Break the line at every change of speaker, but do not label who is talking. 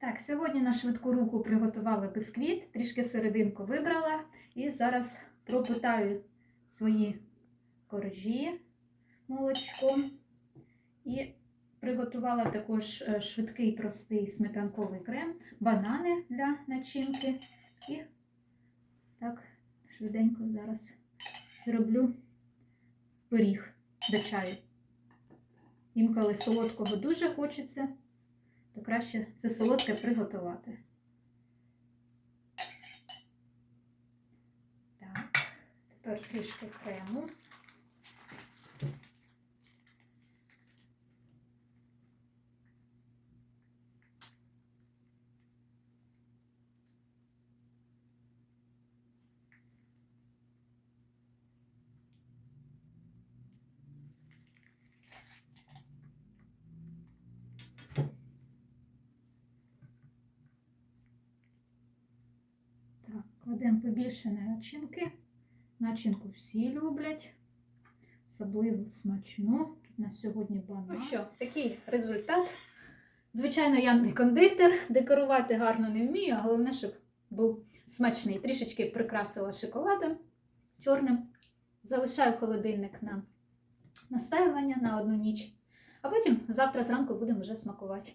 Так, сьогодні на швидку руку приготувала бисквіт, трішки серединку вибрала і зараз пропитаю свої коржі молочком. І приготувала також е, швидкий простий сметанковий крем, банани для начинки. І так швиденько зараз зроблю пиріг до чаю. Інколи солодкого дуже хочеться, то краще це солодке приготувати. Так, тепер трішки крему. Так, кладемо побільше начинки. Начинку всі люблять. Особливо смачну. Тут на сьогодні банан. Ну що, такий результат. Звичайно, я не кондитер, декорувати гарно не вмію, а головне, щоб був смачний. Трішечки прикрасила шоколадом чорним. Залишаю холодильник на настаювання на одну ніч. А потім завтра зранку будемо вже смакувати.